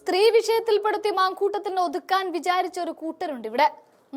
സ്ത്രീ വിഷയത്തിൽപ്പെടുത്തി മാങ്കൂട്ടത്തിനെ ഒതുക്കാൻ വിചാരിച്ച ഒരു കൂട്ടരുണ്ട് ഇവിടെ.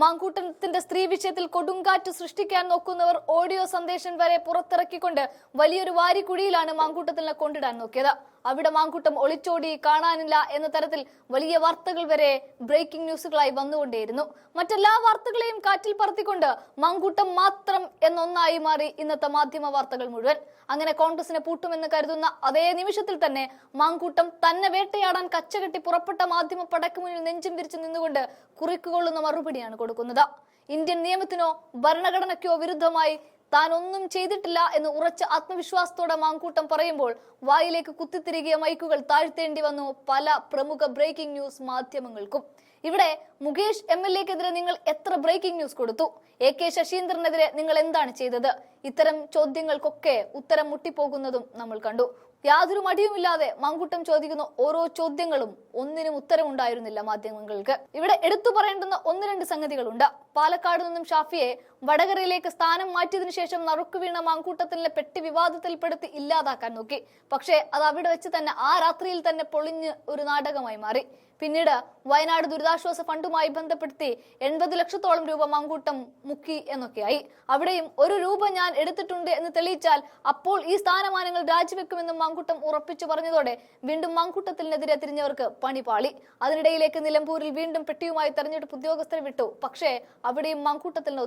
മാങ്കൂട്ടത്തിന്റെ സ്ത്രീ വിഷയത്തിൽ കൊടുങ്കാറ്റ് സൃഷ്ടിക്കാൻ നോക്കുന്നവർ ഓഡിയോ സന്ദേശം വരെ പുറത്തിറക്കിക്കൊണ്ട് വലിയൊരു വാരിക്കുഴിയിലാണ് മാങ്കൂട്ടത്തിനെ കൊണ്ടിടാൻ നോക്കിയത്. അവിടെ മാങ്കൂട്ടം ഒളിച്ചോടി കാണാനില്ല എന്ന തരത്തിൽ വലിയ വാർത്തകൾ വരെ ബ്രേക്കിംഗ് ന്യൂസുകളായി വന്നുകൊണ്ടേയിരുന്നു. മറ്റെല്ലാ വാർത്തകളെയും കാറ്റിൽ പറത്തിക്കൊണ്ട് മാങ്കൂട്ടം മാത്രം എന്നൊന്നായി മാറി ഇന്നത്തെ മാധ്യമ വാർത്തകൾ മുഴുവൻ. അങ്ങനെ കോൺഗ്രസിനെ പൂട്ടുമെന്ന് കരുതുന്ന അതേ നിമിഷത്തിൽ തന്നെ മാങ്കൂട്ടം തന്നെ വേട്ടയാടാൻ കച്ചകെട്ടി പുറപ്പെട്ട മാധ്യമ പടക്ക് മുന്നിൽ നെഞ്ചും വിരിച്ചു നിന്നുകൊണ്ട് കുറിക്കുകൊള്ളുന്ന മറുപടിയാണ് കൊടുക്കുന്നത്. ഇന്ത്യൻ നിയമത്തിനോ ഭരണഘടനയ്ക്കോ വിരുദ്ധമായി താൻ ഒന്നും ചെയ്തിട്ടില്ല എന്ന് ഉറച്ച ആത്മവിശ്വാസത്തോടെ മാങ്കൂട്ടം പറയുമ്പോൾ വായിലേക്ക് കുത്തിത്തിരികിയ മൈക്കുകൾ താഴ്ത്തേണ്ടി വന്നു പല പ്രമുഖ ബ്രേക്കിംഗ് ന്യൂസ് മാധ്യമങ്ങൾക്കും. ഇവിടെ മുകേഷ് എം എൽ എക്കെതിരെ നിങ്ങൾ എത്ര ബ്രേക്കിംഗ് ന്യൂസ് കൊടുത്തു? എ കെ ശശീന്ദ്രനെതിരെ നിങ്ങൾ എന്താണ് ചെയ്തത്? ഇത്തരം ചോദ്യങ്ങൾക്കൊക്കെ ഉത്തരം മുട്ടിപ്പോകുന്നതും നമ്മൾ കണ്ടു. യാതൊരു മടിയുമില്ലാതെ മാങ്കൂട്ടം ചോദിക്കുന്ന ഓരോ ചോദ്യങ്ങളും ഒന്നിനും ഉത്തരമുണ്ടായിരുന്നില്ല മാധ്യമങ്ങൾക്ക്. ഇവിടെ എടുത്തു പറയേണ്ടുന്ന ഒന്ന് രണ്ട് സംഗതികളുണ്ട്. പാലക്കാട് നിന്നും ഷാഫിയെ വടകരയിലേക്ക് സ്ഥാനം മാറ്റിയതിനു ശേഷം നറുക്കു വീണ മാങ്കൂട്ടത്തിലെ പെട്ടി വിവാദത്തിൽപ്പെടുത്തി ഇല്ലാതാക്കാൻ നോക്കി. പക്ഷേ അത് അവിടെ വെച്ച് തന്നെ ആ രാത്രിയിൽ തന്നെ പൊളിഞ്ഞ് ഒരു നാടകമായി മാറി. പിന്നീട് വയനാട് ദുരിതാശ്വാസ ഫണ്ടുമായി ബന്ധപ്പെടുത്തി എൺപത് ലക്ഷത്തോളം രൂപ മങ്കൂട്ടം മുക്കി എന്നൊക്കെയായി. അവിടെയും ഒരു രൂപ ഞാൻ എടുത്തിട്ടുണ്ട് എന്ന് തെളിയിച്ചാൽ അപ്പോൾ ഈ സ്ഥാനമാനങ്ങൾ രാജിവെക്കുമെന്നും മങ്കൂട്ടം ഉറപ്പിച്ചു പറഞ്ഞതോടെ വീണ്ടും മങ്കൂട്ടത്തിനെതിരെ തിരിഞ്ഞവർക്ക് പണിപാളി അതിനിടയിലേക്ക് നിലമ്പൂരിൽ വീണ്ടും പെട്ടിയുമായി തെരഞ്ഞെടുപ്പ് ഉദ്യോഗസ്ഥരെ വിട്ടു. പക്ഷേ അവിടെയും മങ്കൂട്ടത്തിന്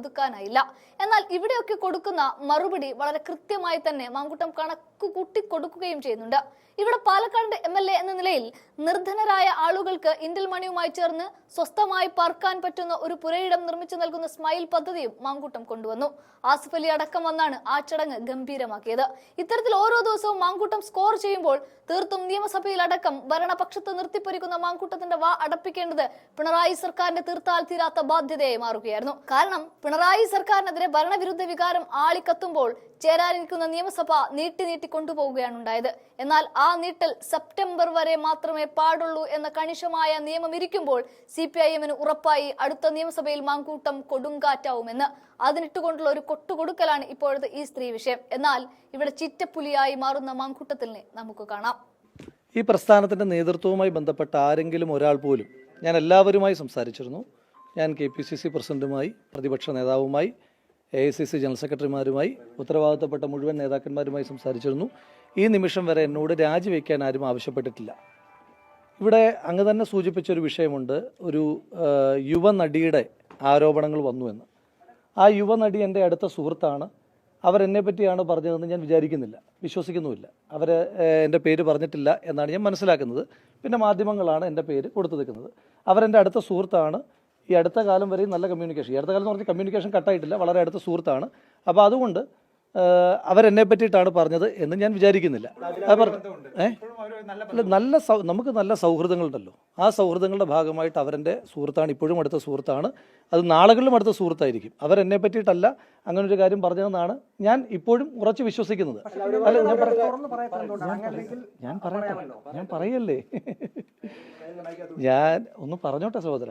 ഒതുക്കാനായില്ല എന്നാൽ ഇവിടെയൊക്കെ കൊടുക്കുന്ന മറുപടി വളരെ കൃത്യമായി തന്നെ മാങ്കുട്ടം കണക്ക് കൂട്ടി കൊടുക്കുകയും ചെയ്യുന്നുണ്ട്. ഇവിടെ പാലക്കാട് എം എൽ എ എന്ന നിലയിൽ നിർധനരായ ആളുകൾക്ക് ഇന്ത്യൽ മണിയുമായി ചേർന്ന് സ്വസ്ഥമായി പാർക്കാൻ പറ്റുന്ന ഒരു പുരയിടം നിർമ്മിച്ചു നൽകുന്ന സ്മൈൽ പദ്ധതിയും മാങ്കൂട്ടം കൊണ്ടുവന്നു. ആസിഫ് അലി അടക്കം വന്നാണ് ആ ചടങ്ങ് ഗംഭീരമാക്കിയത്. ഇത്തരത്തിൽ ഓരോ ദിവസവും മാങ്കൂട്ടം സ്കോർ ചെയ്യുമ്പോൾ തീർത്തും നിയമസഭയിൽ അടക്കം ഭരണപക്ഷത്ത് നിർത്തിപ്പൊരിക്കുന്ന മാങ്കൂട്ടത്തിന്റെ വാ അടപ്പിക്കേണ്ടത് പിണറായി സർക്കാരിന്റെ തീർത്താൽ തീരാത്ത ബാധ്യതയായി മാറുകയായിരുന്നു. കാരണം പിണറായി സർക്കാരിനെതിരെ ഭരണവിരുദ്ധ വികാരം ആളിക്കത്തുമ്പോൾ ചേരാനിരിക്കുന്ന നിയമസഭ നീട്ടി നീട്ടി കൊണ്ടുപോവുകയാണ് ഉണ്ടായത്. എന്നാൽ ആ നീട്ടൽ സെപ്റ്റംബർ വരെ മാത്രമേ പാടുള്ളൂ എന്ന കണിശമായ നിയമം ഇരിക്കുമ്പോൾ സി പി ഐ എമ്മിന് ഉറപ്പായി അടുത്ത നിയമസഭയിൽ മാങ്കൂട്ടം കൊടുങ്കാറ്റാവുമെന്ന്. അതിനിട്ടുകൊണ്ടുള്ള ഒരു കൊട്ടുകൊടുക്കലാണ് ഇപ്പോഴത്തെ ഈ സ്ത്രീ വിഷയം. എന്നാൽ ഇവിടെ ചിറ്റപ്പുലിയായി മാറുന്ന മാങ്കൂട്ടത്തിനെ നമുക്ക് കാണാം. ഈ പ്രസ്ഥാനത്തിന്റെ നേതൃത്വവുമായി ബന്ധപ്പെട്ട ആരെങ്കിലും ഒരാൾ പോലും ഞാൻ എല്ലാവരുമായി സംസാരിച്ചിരുന്നു. ഞാൻ കെ പി സി സി പ്രസിഡന്റുമായി പ്രതിപക്ഷ നേതാവുമായി A I C C general സെക്രട്ടറിമാരുമായി ഉത്തരവാദിത്തപ്പെട്ട മുഴുവൻ നേതാക്കന്മാരുമായി സംസാരിച്ചിരുന്നു. ഈ നിമിഷം വരെ എന്നോട് രാജിവെക്കാൻ ആരും ആവശ്യപ്പെട്ടിട്ടില്ല. ഇവിടെ അങ്ങ് തന്നെ സൂചിപ്പിച്ച ഒരു വിഷയമുണ്ട്. ഒരു യുവനടിയുടെ ആരോപണങ്ങൾ വന്നു എന്ന്. ആ യുവനടി എന്റെ അടുത്ത സുഹൃത്താണ്. അവരെന്നെ പറ്റിയാണ് പറഞ്ഞതെന്ന് ഞാൻ വിചാരിക്കുന്നില്ല. വിശ്വസിക്കുന്നുമില്ല. അവർ എന്റെ പേര് പറഞ്ഞിട്ടില്ല എന്നാണ് ഞാൻ മനസ്സിലാക്കുന്നത്. പിന്നെ മാധ്യമങ്ങളാണ് എന്റെ പേര് കൊടുത്തു നിൽക്കുന്നത് അവരെന്റെ അടുത്ത സുഹൃത്താണ്. ഈ അടുത്ത കാലം വരെയും നല്ല കമ്മ്യൂണിക്കേഷൻ ഈ അടുത്ത കാലം എന്ന് പറഞ്ഞാൽ കമ്മ്യൂണിക്കേഷൻ കട്ടായിട്ടില്ല വളരെ അടുത്ത സുഹൃത്താണ്. അപ്പോൾ അതുകൊണ്ട് അവരെന്നെ പറ്റിയിട്ടാണ് പറഞ്ഞത് എന്ന് ഞാൻ വിചാരിക്കുന്നില്ല. ഏഹ് നല്ല നമുക്ക് നല്ല സൗഹൃദങ്ങളുണ്ടല്ലോ. ആ സൗഹൃദങ്ങളുടെ ഭാഗമായിട്ട് അവരെന്റെ സുഹൃത്താണ് ഇപ്പോഴും അടുത്ത സുഹൃത്താണ്. അത് നാളുകളിലും അടുത്ത സുഹൃത്തായിരിക്കും. അവരെന്നെ പറ്റിയിട്ടല്ല അങ്ങനെ ഒരു കാര്യം പറഞ്ഞതെന്നാണ് ഞാൻ ഇപ്പോഴും ഉറച്ചു വിശ്വസിക്കുന്നത്. അല്ല ഞാൻ ഞാൻ പറയല്ലേ? ഞാൻ ഒന്ന് പറഞ്ഞോട്ടെ സഹോദര.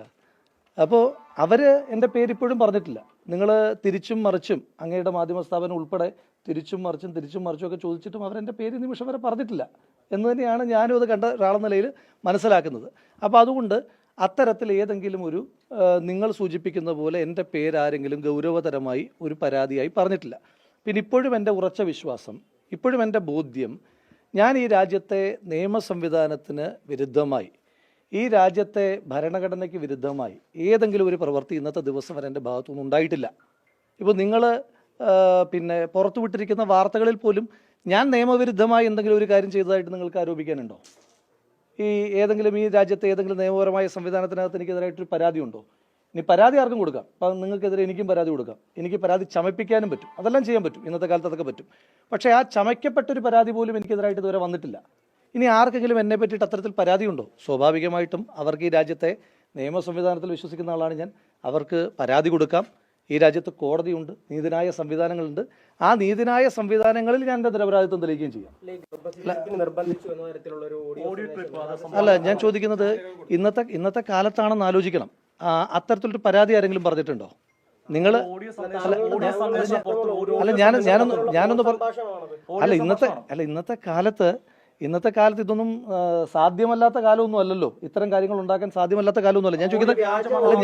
അപ്പോൾ അവർ എന്റെ പേര് ഇപ്പോഴും പറഞ്ഞിട്ടില്ല. നിങ്ങൾ തിരിച്ചും മറിച്ചും അങ്ങയുടെ മാധ്യമ സ്ഥാപനം ഉൾപ്പെടെ തിരിച്ചും മറിച്ചും തിരിച്ചും മറിച്ചും ഒക്കെ ചോദിച്ചിട്ടും അവരെന്റെ പേര് നിമിഷം വരെ പറഞ്ഞിട്ടില്ല. എന്ന് തന്നെയാണ് ഞാനും അത് കണ്ട ഒരാളെന്ന നിലയിൽ മനസ്സിലാക്കുന്നത്. അപ്പോൾ അതുകൊണ്ട് അത്തരത്തിൽ ഏതെങ്കിലും ഒരു നിങ്ങൾ സൂചിപ്പിക്കുന്ന പോലെ എന്റെ പേരാരെങ്കിലും ഗൗരവതരമായി ഒരു പരാതിയായി പറഞ്ഞിട്ടില്ല. പിന്നെ ഇപ്പോഴും എന്റെ ഉറച്ച വിശ്വാസം ഇപ്പോഴും എന്റെ ബോധ്യം ഞാൻ ഈ രാജ്യത്തെ നിയമ സംവിധാനത്തിന് വിരുദ്ധമായി ഈ രാജ്യത്തെ ഭരണഘടനയ്ക്ക് വിരുദ്ധമായി ഏതെങ്കിലും ഒരു പ്രവൃത്തി ഇന്നത്തെ ദിവസം വരെ എന്റെ ഭാഗത്തുനിന്ന് ഉണ്ടായിട്ടില്ല. ഇപ്പോൾ നിങ്ങൾ പിന്നെ പുറത്തുവിട്ടിരിക്കുന്ന വാർത്തകളിൽ പോലും ഞാൻ നിയമവിരുദ്ധമായി എന്തെങ്കിലും ഒരു കാര്യം ചെയ്തതായിട്ട് നിങ്ങൾക്ക് ആരോപിക്കാനുണ്ടോ? ഈ ഏതെങ്കിലും ഈ രാജ്യത്തെ ഏതെങ്കിലും നിയമപരമായ സംവിധാനത്തിനകത്ത് എനിക്കെതിരായിട്ടൊരു പരാതി ഉണ്ടോ? ഇനി പരാതി ആർക്കും കൊടുക്കാം. അപ്പം നിങ്ങൾക്കെതിരെ എനിക്കും പരാതി കൊടുക്കാം. എനിക്ക് പരാതി ചമപ്പിക്കാനും പറ്റും. അതെല്ലാം ചെയ്യാൻ പറ്റും. ഇന്നത്തെ കാലത്ത് അതൊക്കെ പറ്റും. പക്ഷേ ആ ചമയ്ക്കപ്പെട്ടൊരു പരാതി പോലും എനിക്കെതിരായിട്ട് ഇതുവരെ വന്നിട്ടില്ല. ഇനി ആർക്കെങ്കിലും എന്നെ പറ്റിയിട്ട് അത്തരത്തിൽ പരാതിയുണ്ടോ? സ്വാഭാവികമായിട്ടും അവർക്ക് ഈ രാജ്യത്തെ നിയമ സംവിധാനത്തിൽ വിശ്വസിക്കുന്ന ആളാണ് ഞാൻ. അവർക്ക് പരാതി കൊടുക്കാം. ഈ രാജ്യത്ത് കോടതിയുണ്ട് നീതിനായ സംവിധാനങ്ങളുണ്ട്. ആ നീതിനായ സംവിധാനങ്ങളിൽ ഞാൻ എന്റെ നിരപരാധിത്വം തെളിയിക്കുകയും ചെയ്യാം. അല്ല ഞാൻ ചോദിക്കുന്നത് ഇന്നത്തെ ഇന്നത്തെ കാലത്താണെന്ന് ആലോചിക്കണം. അത്തരത്തിലൊരു പരാതി ആരെങ്കിലും പറഞ്ഞിട്ടുണ്ടോ? നിങ്ങൾ അല്ല ഞാൻ ഞാനൊന്ന് ഞാനൊന്ന് അല്ല ഇന്നത്തെ അല്ല ഇന്നത്തെ കാലത്ത് ഇന്നത്തെ കാലത്ത് ഇതൊന്നും സാധ്യമല്ലാത്ത കാലമൊന്നും അല്ലല്ലോ. ഇത്തരം കാര്യങ്ങൾ ഉണ്ടാക്കാൻ സാധ്യമല്ലാത്ത കാലമൊന്നും അല്ല ഞാൻ ചോദിക്കുന്നത്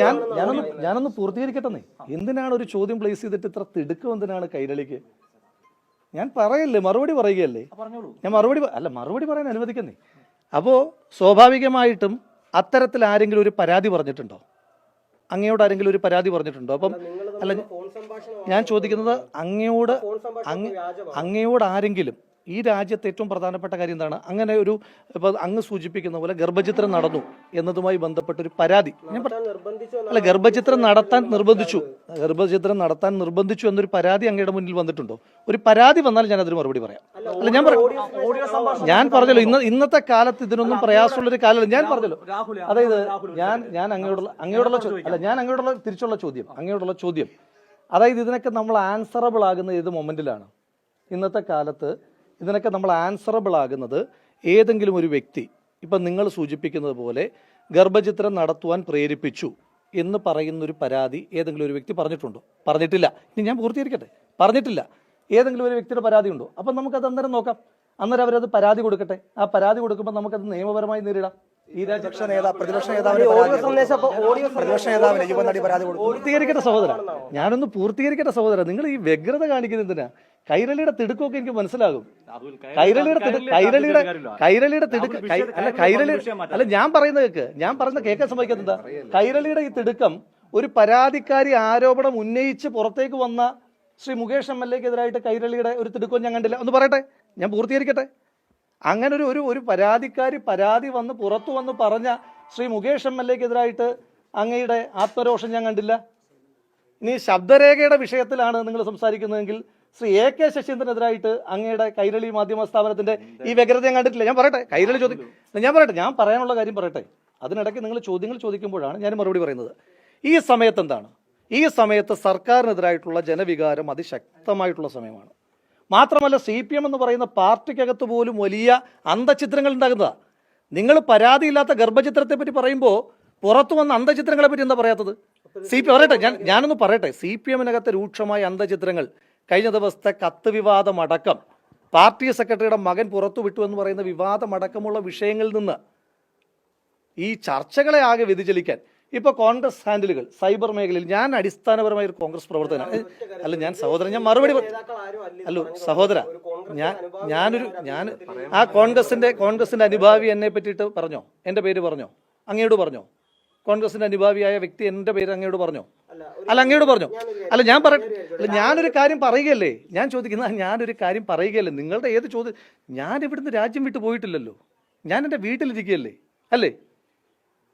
ഞാൻ ഞാനൊന്ന് ഞാനൊന്ന് പൂർത്തീകരിക്കട്ടെന്നേ എന്തിനാണ് ഒരു ചോദ്യം പ്ലേസ് ചെയ്തിട്ട് ഇത്ര തിടുക്കം എന്തിനാണ് കൈരളിക്ക്? ഞാൻ പറയല്ലേ മറുപടി പറയുകയല്ലേ? ഞാൻ മറുപടി അല്ല മറുപടി പറയാൻ അനുവദിക്കുന്നേ അപ്പോൾ സ്വാഭാവികമായിട്ടും അത്തരത്തിൽ ആരെങ്കിലും ഒരു പരാതി പറഞ്ഞിട്ടുണ്ടോ? അങ്ങയോട് ആരെങ്കിലും ഒരു പരാതി പറഞ്ഞിട്ടുണ്ടോ? അപ്പം അല്ല ഞാൻ ചോദിക്കുന്നത് അങ്ങയോട് അങ്ങയോട് ആരെങ്കിലും ഈ രാജ്യത്തെ ഏറ്റവും പ്രധാനപ്പെട്ട കാര്യം എന്താണ്? അങ്ങനെ ഒരു ഇപ്പൊ അങ്ങ് സൂചിപ്പിക്കുന്ന പോലെ ഗർഭചിത്രം നടന്നു എന്നതുമായി ബന്ധപ്പെട്ട ഒരു പരാതി. അല്ല ഗർഭചിത്രം നടത്താൻ നിർബന്ധിച്ചു. ഗർഭചിത്രം നടത്താൻ നിർബന്ധിച്ചു എന്നൊരു പരാതി അങ്ങയുടെ മുന്നിൽ വന്നിട്ടുണ്ടോ? ഒരു പരാതി വന്നാൽ ഞാൻ അതിന് മറുപടി പറയാം. അല്ല ഞാൻ പറയാം ഞാൻ പറഞ്ഞല്ലോ ഇന്ന് ഇന്നത്തെ കാലത്ത് ഇതിനൊന്നും പ്രയാസമുള്ള ഒരു കാലമല്ല. ഞാൻ പറഞ്ഞല്ലോ. അതായത് ഞാൻ ഞാൻ അങ്ങയോടുള്ള അങ്ങയോടുള്ള ചോദ്യം അല്ല ഞാൻ അങ്ങയോടുള്ള തിരിച്ചുള്ള ചോദ്യം. അങ്ങയോടുള്ള ചോദ്യം. അതായത് ഇതിനൊക്കെ നമ്മൾ ആൻസറബിൾ ആകുന്ന ഏത് മൊമെന്റിലാണ് ഇന്നത്തെ കാലത്ത് ഇതിനൊക്കെ നമ്മൾ ആൻസറബിൾ ആകുന്നത് ഏതെങ്കിലും ഒരു വ്യക്തി ഇപ്പം നിങ്ങൾ സൂചിപ്പിക്കുന്നത് പോലെ ഗർഭചിത്രം നടത്തുവാൻ പ്രേരിപ്പിച്ചു എന്ന് പറയുന്നൊരു പരാതി ഏതെങ്കിലും ഒരു വ്യക്തി പറഞ്ഞിട്ടുണ്ടോ? പറഞ്ഞിട്ടില്ല. ഇനി ഞാൻ പൂർത്തീകരിക്കട്ടെ? പറഞ്ഞിട്ടില്ല. ഏതെങ്കിലും ഒരു വ്യക്തിയുടെ പരാതി ഉണ്ടോ? അപ്പം നമുക്കത് അന്നേരം നോക്കാം. അന്നേരം അവരത് പരാതി കൊടുക്കട്ടെ. ആ പരാതി കൊടുക്കുമ്പോൾ നമുക്കത് നിയമപരമായി നേരിടാം. ഈ രാജ്യ പ്രതിപക്ഷ നേതാവ് പ്രതിപക്ഷ നേതാവിന് പരാതി സന്ദേശം അപ്പൊ ഓഡിയോ പ്രതിപക്ഷ നേതാവിന് യുവനടി പരാതി കൊടുത്തു പൂർത്തീകരിക്കട്ടെ സഹോദര ഞാനൊന്ന് പൂർത്തീകരിക്കട്ടെ സഹോദര നിങ്ങൾ ഈ വ്യഗ്രത കാണിക്കുന്നത് എന്തിനാ? കൈരളിയുടെ തിടുക്കൊക്കെ എനിക്ക് മനസ്സിലാകും. കൈരളിയുടെ കൈരളിയുടെ കൈരളിയുടെ തിടുക്ക അല്ല കൈരളി അല്ല ഞാൻ പറയുന്നത് കേക്ക്. ഞാൻ പറയുന്ന കേൾക്കാൻ സംഭവിക്കുന്നത് കൈരളിയുടെ ഈ തിടുക്കം ഒരു പരാതിക്കാരി ആരോപണം ഉന്നയിച്ച് പുറത്തേക്ക് വന്ന ശ്രീ മുകേഷ് എം എൽ എക്കെതിരായിട്ട് കൈരളിയുടെ ഒരു തിടുക്കം ഞാൻ കണ്ടില്ല. ഒന്ന് പറയട്ടെ? ഞാൻ പൂർത്തീകരിക്കട്ടെ? അങ്ങനെ ഒരു ഒരു ഒരു പരാതിക്കാരി പരാതി വന്ന് പുറത്തു വന്ന് പറഞ്ഞ ശ്രീ മുകേഷ് എം എൽ എക്കെതിരായിട്ട് അങ്ങയുടെ ആത്മരോഷം ഞാൻ കണ്ടില്ല. ഇനി ശബ്ദരേഖയുടെ വിഷയത്തിലാണ് നിങ്ങൾ സംസാരിക്കുന്നതെങ്കിൽ ശ്രീ എ കെ ശശീന്ദ്രനെതിരായിട്ട് അങ്ങയുടെ കൈരളി മാധ്യമ സ്ഥാപനത്തിന്റെ ഈ വ്യഗ്രത ഞാൻ കണ്ടിട്ടില്ല. ഞാൻ പറയട്ടെ? കൈരളി ചോദിക്കും ഞാൻ പറയട്ടെ? ഞാൻ പറയാനുള്ള കാര്യം പറയട്ടെ? അതിനിടയ്ക്ക് നിങ്ങൾ ചോദ്യങ്ങൾ ചോദിക്കുമ്പോഴാണ് ഞാൻ മറുപടി പറയുന്നത്. ഈ സമയത്ത് എന്താണ്? ഈ സമയത്ത് സർക്കാരിനെതിരായിട്ടുള്ള ജനവികാരം അതിശക്തമായിട്ടുള്ള സമയമാണ്. മാത്രമല്ല സി പി എം എന്ന് പറയുന്ന പാർട്ടിക്കകത്ത് പോലും വലിയ അന്തചിത്രങ്ങൾ ഉണ്ടാകുന്നതാണ് നിങ്ങൾ പരാതിയില്ലാത്ത ഗർഭചിത്രത്തെ പറ്റി പറയുമ്പോൾ പുറത്തു വന്ന അന്തചിത്രങ്ങളെ പറ്റി എന്താ പറയാത്തത്? സി പി പറയട്ടെ ഞാൻ ഞാനൊന്ന് പറയട്ടെ? സി പി എമ്മിനകത്ത് രൂക്ഷമായ അന്തചിത്രങ്ങൾ കഴിഞ്ഞ ദിവസത്തെ കത്ത് വിവാദമടക്കം. പാർട്ടി സെക്രട്ടറിയുടെ മകൻ പുറത്തു വിട്ടു എന്ന് പറയുന്ന വിവാദമടക്കമുള്ള വിഷയങ്ങളിൽ നിന്ന് ഈ ചർച്ചകളെ ആകെ വ്യതിചലിക്കാൻ. ഇപ്പൊ കോൺഗ്രസ് ഹാൻഡിലുകൾ സൈബർ മേഖലയിൽ ഞാൻ അടിസ്ഥാനപരമായ ഒരു കോൺഗ്രസ് പ്രവർത്തകനാണ് അല്ല ഞാൻ സഹോദരൻ ഞാൻ മറുപടി അല്ല സഹോദര ഞാൻ ഞാനൊരു ഞാൻ ആ കോൺഗ്രസിന്റെ കോൺഗ്രസിന്റെ അനുഭാവി എന്നെ പറ്റിയിട്ട് പറഞ്ഞോ? എന്റെ പേര് പറഞ്ഞോ? അങ്ങയോട് പറഞ്ഞോ? കോൺഗ്രസിന്റെ അനുഭാവിയായ വ്യക്തി എന്റെ പേര് അങ്ങയോട് പറഞ്ഞോ? അല്ല അങ്ങയോട് പറഞ്ഞോ? അല്ല ഞാൻ പറ അല്ല ഞാനൊരു കാര്യം പറയുകയല്ലേ? ഞാൻ ചോദിക്കുന്ന ഞാനൊരു കാര്യം പറയുകയല്ലേ? നിങ്ങളുടെ ഏത് ചോദ്യം ഞാൻ ഇവിടുന്ന് രാജ്യം വിട്ടു പോയിട്ടില്ലല്ലോ. ഞാൻ എന്റെ വീട്ടിലിരിക്കുകയല്ലേ? അല്ലേ?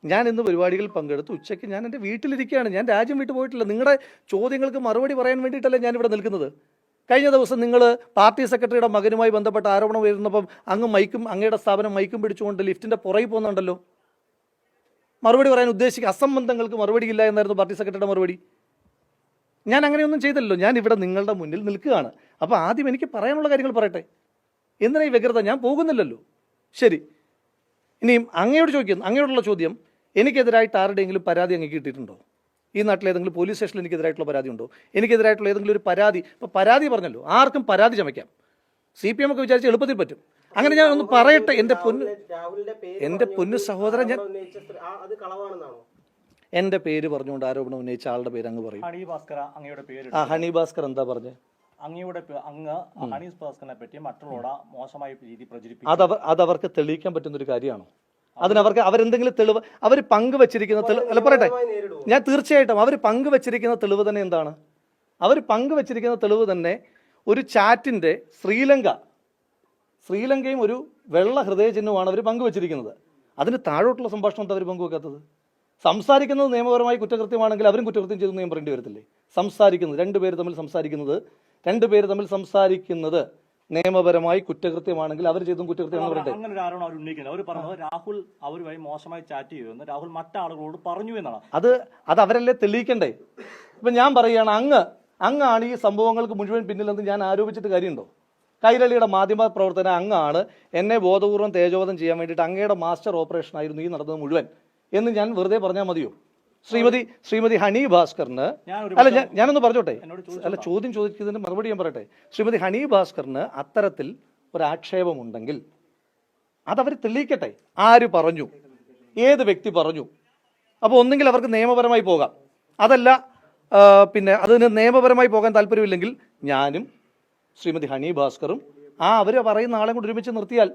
ഞാൻ ഇന്ന് പരിപാടികളിൽ പങ്കെടുത്ത് ഉച്ചയ്ക്ക് ഞാൻ എന്റെ വീട്ടിലിരിക്കുകയാണ്. ഞാൻ രാജ്യം വിട്ടു പോയിട്ടില്ല. നിങ്ങളുടെ ചോദ്യങ്ങൾക്ക് മറുപടി പറയാൻ വേണ്ടിയിട്ടല്ലേ ഞാൻ ഇവിടെ നിൽക്കുന്നത്? കഴിഞ്ഞ ദിവസം നിങ്ങൾ പാർട്ടി സെക്രട്ടറിയുടെ മകനുമായി ബന്ധപ്പെട്ട ആരോപണം ഉയരുന്നപ്പം അങ്ങ് മൈക്കും അങ്ങയുടെ സ്ഥാപനം മൈക്കും പിടിച്ചുകൊണ്ട് ലിഫ്റ്റിന്റെ പുറകിൽ പോകുന്നുണ്ടല്ലോ. മറുപടി പറയാൻ ഉദ്ദേശിക്കുക അസംബന്ധങ്ങൾക്ക് മറുപടിയില്ല എന്നായിരുന്നു പാർട്ടി സെക്രട്ടറിയുടെ മറുപടി. ഞാൻ അങ്ങനെയൊന്നും ചെയ്തല്ലോ ഞാൻ ഇവിടെ നിങ്ങളുടെ മുന്നിൽ നിൽക്കുകയാണ്. അപ്പോൾ ആദ്യം എനിക്ക് പറയാനുള്ള കാര്യങ്ങൾ പറയട്ടെ. എന്തിനാ ഈ വ്യഗ്രത? ഞാൻ പോകുന്നില്ലല്ലോ. ശരി. ഇനിയും അങ്ങയോട് ചോദിക്കുന്നു. അങ്ങയോടുള്ള ചോദ്യം എനിക്കെതിരായിട്ട് ആരുടെയെങ്കിലും പരാതി അങ്ങ് കിട്ടിയിട്ടുണ്ടോ? ഈ നാട്ടിൽ ഏതെങ്കിലും പോലീസ് സ്റ്റേഷനിൽ എനിക്കെതിരായിട്ടുള്ള പരാതി ഉണ്ടോ? എനിക്കെതിരായിട്ടുള്ള ഏതെങ്കിലും ഒരു പരാതി ഇപ്പോൾ പരാതി പറഞ്ഞല്ലോ. ആർക്കും പരാതി ചമയ്ക്കാം സി പി എം ഒക്കെ വിചാരിച്ച് എളുപ്പത്തിൽ പറ്റും. അങ്ങനെ ഞാൻ ഒന്ന് പറയട്ടെ. എന്റെ പൊന്ന് എന്റെ പറഞ്ഞു പൊന്നു സഹോദരൻ ഞാൻ എന്റെ പേര് പറഞ്ഞുകൊണ്ട് ആരോപണം ഉന്നയിച്ച ആളുടെ പേര് അങ്ങ് പറയും. ഹണി അങ്ങയുടെ പേര് ആ ഹണി ഭാസ്കർ എന്താ പറഞ്ഞത് അങ്ങയുടെ അങ്ങ് ഹണി ഭാസ്കറിനെ പറ്റി മറ്റുള്ളവരുടെ മോശമായ രീതി പ്രചരിപ്പിച്ചു അത് അവർക്ക് തെളിയിക്കാൻ പറ്റുന്ന ഒരു കാര്യമാണോ? അതിനവർക്ക് അവരെന്തെങ്കിലും തെളിവ് അവർ പങ്കുവച്ചിരിക്കുന്ന തെളിവ് അല്ല പറയട്ടെ. ഞാൻ തീർച്ചയായിട്ടും അവർ പങ്കുവച്ചിരിക്കുന്ന തെളിവ് തന്നെ എന്താണ്? അവർ പങ്കുവച്ചിരിക്കുന്ന തെളിവ് തന്നെ ഒരു ചാറ്റിന്റെ ശ്രീലങ്ക ശ്രീലങ്കയും ഒരു വെള്ള ഹൃദയ ചിഹ്നമാണ് അവർ പങ്കുവച്ചിരിക്കുന്നത്. അതിന് താഴോട്ടുള്ള സംഭാഷണം എന്താ അവർ പങ്കുവെക്കാത്തത്? സംസാരിക്കുന്നത് നിയമപരമായി കുറ്റകൃത്യമാണെങ്കിൽ അവരും കുറ്റകൃത്യം ചെയ്തു നിയമം പറയേണ്ടി വരത്തില്ലേ? സംസാരിക്കുന്നത് രണ്ടുപേർ തമ്മിൽ സംസാരിക്കുന്നത് രണ്ടുപേർ തമ്മിൽ സംസാരിക്കുന്നത് നിയമപരമായി കുറ്റകൃത്യമാണെങ്കിൽ അവർ ചെയ്തും കുറ്റകൃത്യമാണെന്ന് പറയട്ടെ. അങ്ങനെ ഒരു ആരോപണം അവർ ഉന്നയിക്കുന്നത് അവർ പറഞ്ഞത് രാഹുൽ അവരുമായി മോശമായി ചാറ്റ് ചെയ്തു രാഹുൽ മറ്റാളുകളോട് പറഞ്ഞു എന്നാണ്. അത് അത് അവരല്ലേ തെളിയിക്കണ്ടേ? ഇപ്പൊ ഞാൻ പറയുകയാണ് അങ്ങ് അങ്ങാണ് ഈ സംഭവങ്ങൾക്ക് മുഴുവൻ പിന്നിലെന്ന് ഞാൻ ആരോപിച്ചിട്ട് കാര്യമുണ്ടോ? കൈരളിയുടെ മാധ്യമ പ്രവർത്തന അങ്ങാണ് എന്നെ ബോധപൂർവം തേജോവധം ചെയ്യാൻ വേണ്ടിയിട്ട് അങ്ങയുടെ മാസ്റ്റർ ഓപ്പറേഷൻ ആയിരുന്നു ഈ നടന്നത് മുഴുവൻ. എന്ന് ഞാൻ വെറുതെ പറഞ്ഞാൽ മതിയോ? ശ്രീമതി ശ്രീമതി ഹണി ഭാസ്കറിന് അല്ല ഞാൻ ഞാനൊന്ന് പറഞ്ഞോട്ടെ? അല്ല ചോദ്യം ചോദിക്കുന്നതിന് മറുപടി ഞാൻ പറയട്ടെ? ശ്രീമതി ഹണി ഭാസ്കറിന് അത്തരത്തിൽ ഒരാക്ഷേപമുണ്ടെങ്കിൽ അതവർ തെളിയിക്കട്ടെ? ആര് പറഞ്ഞു? ഏത് വ്യക്തി പറഞ്ഞു? അപ്പോൾ ഒന്നെങ്കിൽ അവർക്ക് നിയമപരമായി പോകാം. അതല്ല പിന്നെ അതിന് നിയമപരമായി പോകാൻ താല്പര്യമില്ലെങ്കിൽ ഞാനും ശ്രീമതി ഹണി ഭാസ്കറും ആ അവർ പറയുന്ന ആളെ കൊണ്ട് ഒരുമിച്ച് നിർത്തിയാൽ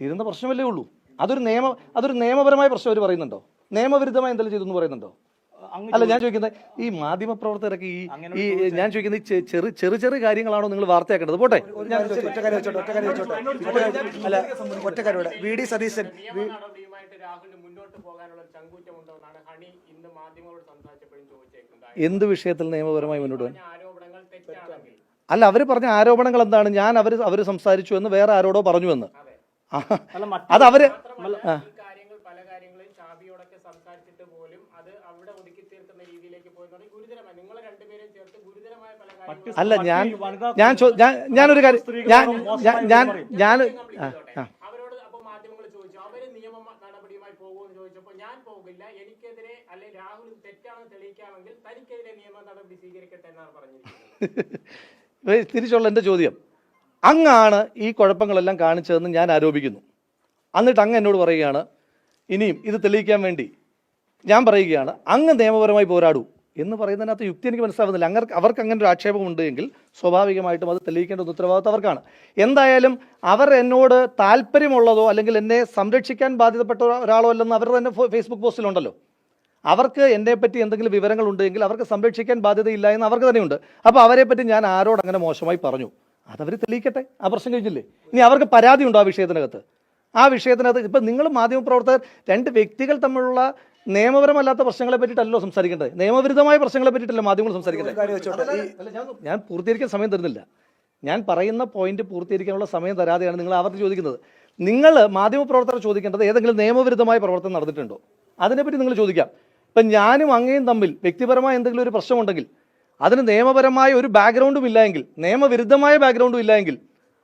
തീരുന്ന പ്രശ്നമല്ലേ ഉള്ളൂ. അതൊരു നിയമ അതൊരു നിയമപരമായ പ്രശ്നം അവർ പറയുന്നുണ്ടോ? നിയമവിരുദ്ധമായി എന്തെങ്കിലും ചെയ്തു എന്ന് പറയുന്നുണ്ടോ? അല്ല ഞാൻ ചോദിക്കുന്നത് ഈ മാധ്യമ പ്രവർത്തകരൊക്കെ ഈ ഈ ഞാൻ ചോദിക്കുന്നത് ഈ ചെറു ചെറു ചെറു കാര്യങ്ങളാണോ നിങ്ങൾ വാർത്തയാക്കേണ്ടത്? പോട്ടെ. അല്ല ഒറ്റ കാര്യം ഇവിടെ. വി ഡി സതീശൻ എന്ത് വിഷയത്തിൽ നിയമപരമായി മുന്നോട്ട് പോകാൻ? അല്ല അവർ പറഞ്ഞ ആരോപണങ്ങൾ എന്താണ്? ഞാൻ അവർ അവർ സംസാരിച്ചു എന്ന് വേറെ ആരോടോ പറഞ്ഞു എന്ന് അത് അവർ അല്ല ഞാൻ ഞാൻ ഞാൻ ഞാനൊരു കാര്യം ഞാൻ ഞാൻ ഞാൻ തിരിച്ചുള്ള എന്റെ ചോദ്യം. അങ്ങാണ് ഈ കുഴപ്പങ്ങളെല്ലാം കാണിച്ചതെന്ന് ഞാൻ ആരോപിക്കുന്നു. എന്നിട്ട് അങ്ങ് എന്നോട് പറയുകയാണ് ഇനിയും ഇത് തെളിയിക്കാൻ വേണ്ടി ഞാൻ പറയുകയാണ് അങ്ങ് നിയമപരമായി പോരാടൂ. എന്ന് പറയുന്നതിനകത്ത് യുക്തി എനിക്ക് മനസ്സിലാവുന്നില്ല. അങ്ങനെ അവർക്ക് അങ്ങനെ ഒരു ആക്ഷേപമുണ്ട് എങ്കിൽ സ്വാഭാവികമായിട്ടും അത് തെളിയിക്കേണ്ട ഉത്തരവാദിത്വം അവർക്കാണ്. എന്തായാലും അവർ എന്നോട് താല്പര്യമുള്ളതോ അല്ലെങ്കിൽ എന്നെ സംരക്ഷിക്കാൻ ബാധ്യതപ്പെട്ട ഒരാളോ അല്ലെന്ന് അവർ തന്നെ ഫേസ്ബുക്ക് പോസ്റ്റിലുണ്ടല്ലോ. അവർക്ക് എന്നെ പറ്റി എന്തെങ്കിലും വിവരങ്ങൾ ഉണ്ടെങ്കിൽ അവർക്ക് സംരക്ഷിക്കാൻ ബാധ്യതയില്ല എന്ന് അവർക്ക് തന്നെയുണ്ട്. അപ്പോൾ അവരെ പറ്റി ഞാൻ ആരോട് അങ്ങനെ മോശമായി പറഞ്ഞു? അതവർ തെളിയിക്കട്ടെ? ആ പ്രശ്നം കഴിഞ്ഞില്ലേ? ഇനി അവർക്ക് പരാതി ഉണ്ടോ ആ വിഷയത്തിനകത്ത്? ആ വിഷയത്തിനകത്ത് ഇപ്പം നിങ്ങൾ മാധ്യമപ്രവർത്തകർ രണ്ട് വ്യക്തികൾ തമ്മിലുള്ള നിയമപരമല്ലാത്ത പ്രശ്നങ്ങളെ പറ്റിയിട്ടല്ലോ സംസാരിക്കേണ്ടത്. നിയമവിരുദ്ധമായ പ്രശ്നങ്ങളെ പറ്റിയിട്ടല്ല മാധ്യമങ്ങൾ സംസാരിക്കേണ്ടത്? ഞാൻ പൂർത്തീകരിക്കാൻ സമയം തരുന്നില്ല. ഞാൻ പറയുന്ന പോയിന്റ് പൂർത്തീകരിക്കാനുള്ള സമയം തരാതെയാണ് നിങ്ങൾ ആവർത്തി ചോദിക്കുന്നത്. നിങ്ങൾ മാധ്യമപ്രവർത്തകർ ചോദിക്കേണ്ടത് ഏതെങ്കിലും നിയമവിരുദ്ധമായ പ്രവർത്തനം നടന്നിട്ടുണ്ടോ? അതിനെപ്പറ്റി നിങ്ങൾ ചോദിക്കാം. ഇപ്പം ഞാനും അങ്ങയും തമ്മിൽ വ്യക്തിപരമായ എന്തെങ്കിലും ഒരു പ്രശ്നമുണ്ടെങ്കിൽ അതിന് നിയമപരമായ ഒരു ബാക്ക്ഗ്രൗണ്ടും ഇല്ലായെങ്കിൽ നിയമവിരുദ്ധമായ ബാക്ക്ഗ്രൗണ്ടും ഇല്ലായെങ്കിൽ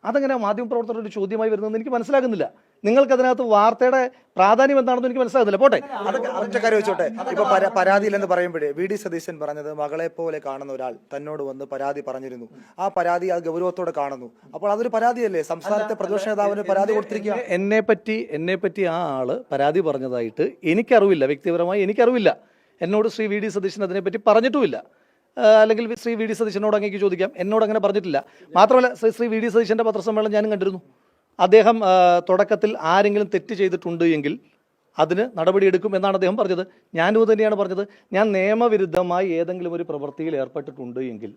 അതെങ്ങനെ മാധ്യമപ്രവർത്തകരുടെ ചോദ്യമായി വരുന്നതെന്ന് എനിക്ക് മനസ്സിലാകുന്നില്ല. നിങ്ങൾക്ക് അതിനകത്ത് വാർത്തയുടെ പ്രാധാന്യം എന്താണെന്ന് എനിക്ക് മനസ്സിലാകുന്നില്ല പോട്ടെ. അതൊക്കെ ഒറ്റ കാര്യം വെച്ചോട്ടെ. ഇപ്പൊ പരാ- പരാതിയില്ലെന്ന് പറയുമ്പോഴേ വി ഡി സതീശൻ പറഞ്ഞത് മകളെ പോലെ കാണുന്ന ഒരാൾ തന്നോട് വന്ന് പരാതി പറഞ്ഞിരുന്നു. ആ പരാതി ആ ഗൗരവത്തോടെ കാണുന്നു. അപ്പോൾ അതൊരു പരാതിയല്ലേ? സംസ്ഥാനത്തെ പ്രതിപക്ഷ നേതാവിന് പരാതി കൊടുത്തിരിക്കുക എന്നെ പറ്റി എന്നെ പറ്റി ആ ആൾ പരാതി പറഞ്ഞതായിട്ട് എനിക്കറിവില്ല. വ്യക്തിപരമായി എനിക്കറിവില്ല. എന്നോട് ശ്രീ വി ഡി സതീശൻ അതിനെപ്പറ്റി പറഞ്ഞിട്ടുമില്ല. അല്ലെങ്കിൽ ശ്രീ വി ഡി സതീശനോട് അങ്ങേക്ക് ചോദിക്കാം. എന്നോട് അങ്ങനെ പറഞ്ഞിട്ടില്ല. മാത്രമല്ല ശ്രീ ശ്രീ വി ഡി സതീശന്റെ പത്രസമ്മേളനം ഞാനും കണ്ടിരുന്നു. അദ്ദേഹം തുടക്കത്തിൽ ആരെങ്കിലും തെറ്റ് ചെയ്തിട്ടുണ്ട് എങ്കിൽ അതിന് നടപടിയെടുക്കും എന്നാണ് അദ്ദേഹം പറഞ്ഞത്. ഞാനും തന്നെയാണ് പറഞ്ഞത്. ഞാൻ നിയമവിരുദ്ധമായി ഏതെങ്കിലും ഒരു പ്രവൃത്തിയിൽ ഏർപ്പെട്ടിട്ടുണ്ട് എങ്കിൽ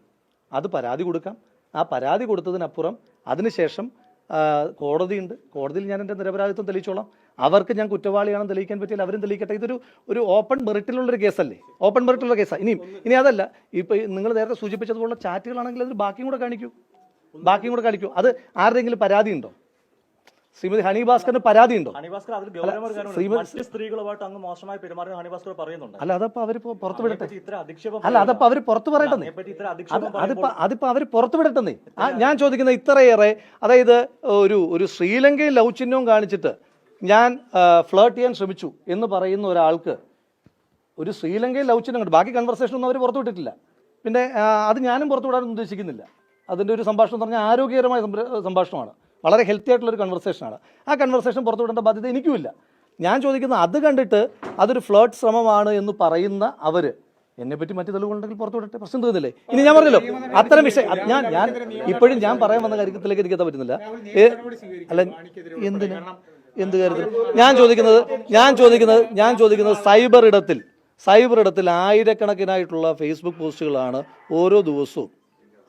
അത് പരാതി കൊടുക്കാം. ആ പരാതി കൊടുത്തതിനപ്പുറം അതിനുശേഷം കോടതിയുണ്ട്. കോടതിയിൽ ഞാൻ എന്റെ നിരപരാധിത്വം തെളിയിച്ചോളാം. അവർക്ക് ഞാൻ കുറ്റവാളിയാണെന്ന് തെളിയിക്കാൻ പറ്റിയാൽ അവരും തെളിയിക്കട്ടെ. ഇതൊരു ഒരു ഓപ്പൺ മെറിറ്റിലുള്ളൊരു കേസല്ലേ? ഓപ്പൺ മെറിറ്റിലുള്ള കേസാണ് ഇനിയും ഇനി അതല്ല. ഇപ്പൊ നിങ്ങൾ നേരത്തെ സൂചിപ്പിച്ചതുപോലുള്ള ചാറ്റുകളാണെങ്കിൽ അതിൽ ബാക്കിയും കൂടെ കാണിക്കൂ. ബാക്കിയും കൂടെ കാണിക്കൂ. അത് ആരുടെയെങ്കിലും പരാതി ഉണ്ടോ ശ്രീമതി ഹണി ഭാസ്കറിന് പരാതി ഉണ്ടോ ശ്രീമതി- സ്ത്രീകളുമായിട്ട് അങ്ങ് മോശമായി പറയുന്നുണ്ട്. അല്ല അതപ്പോ അവർ പുറത്തു വിടട്ടെ. അല്ല അതപ്പോ അവർ പുറത്തു പറയട്ടെ അതിനെപ്പറ്റി ഇത്ര അതിപ്പോ അതിപ്പോ അവർ പുറത്തു വിടട്ടെന്നേ. ഞാൻ ചോദിക്കുന്ന ഇത്രയേറെ അതായത് ഒരു ഒരു ശ്രീലങ്കയിൽ ലവ് ചിഹ്നവും കാണിച്ചിട്ട് ഞാൻ ഫ്ലേർട്ട് ചെയ്യാൻ ശ്രമിച്ചു എന്ന് പറയുന്ന ഒരാൾക്ക് ഒരു ശ്രീലങ്കയിൽ ചിഹ്നം കണ്ടു ബാക്കി കൺവെർസേഷൻ ഒന്നും അവർ പുറത്തു വിട്ടിട്ടില്ല. പിന്നെ അത് ഞാനും പുറത്തു വിടാൻ ഉദ്ദേശിക്കുന്നില്ല. അതിന്റെ ഒരു സംഭാഷണം എന്ന് പറഞ്ഞാൽ ആരോഗ്യകരമായ സംഭാഷണമാണ്. വളരെ ഹെൽത്തി ആയിട്ടുള്ളൊരു കൺവെർസേഷനാണ് ആ കൺവെർസേഷൻ പുറത്തു വിടേണ്ട ബാധ്യത എനിക്കുമില്ല. ഞാൻ ചോദിക്കുന്ന അത് കണ്ടിട്ട് അതൊരു ഫ്ലേർട്ട് ശ്രമമാണ് എന്ന് പറയുന്ന അവർ എന്നെ പറ്റി മറ്റു തെളിവുകളുണ്ടെങ്കിൽ പുറത്തു വിടട്ടെ? പ്രശ്നം തീർന്നില്ലേ? ഇനി ഞാൻ പറഞ്ഞല്ലോ അത്തരം വിഷയം ഞാൻ ഞാൻ ഇപ്പോഴും ഞാൻ പറയാൻ വന്ന കാര്യത്തിലേക്ക് എനിക്ക് പറ്റുന്നില്ല. അല്ല എന്തിന്? എന്ത് കാര്യത്തിൽ ഞാൻ ചോദിക്കുന്നത് ഞാൻ ചോദിക്കുന്നത് ഞാൻ ചോദിക്കുന്നത് സൈബർ ഇടത്തിൽ സൈബർ ഇടത്തിൽ ആയിരക്കണക്കിനായിട്ടുള്ള ഫേസ്ബുക്ക് പോസ്റ്റുകളാണ് ഓരോ ദിവസവും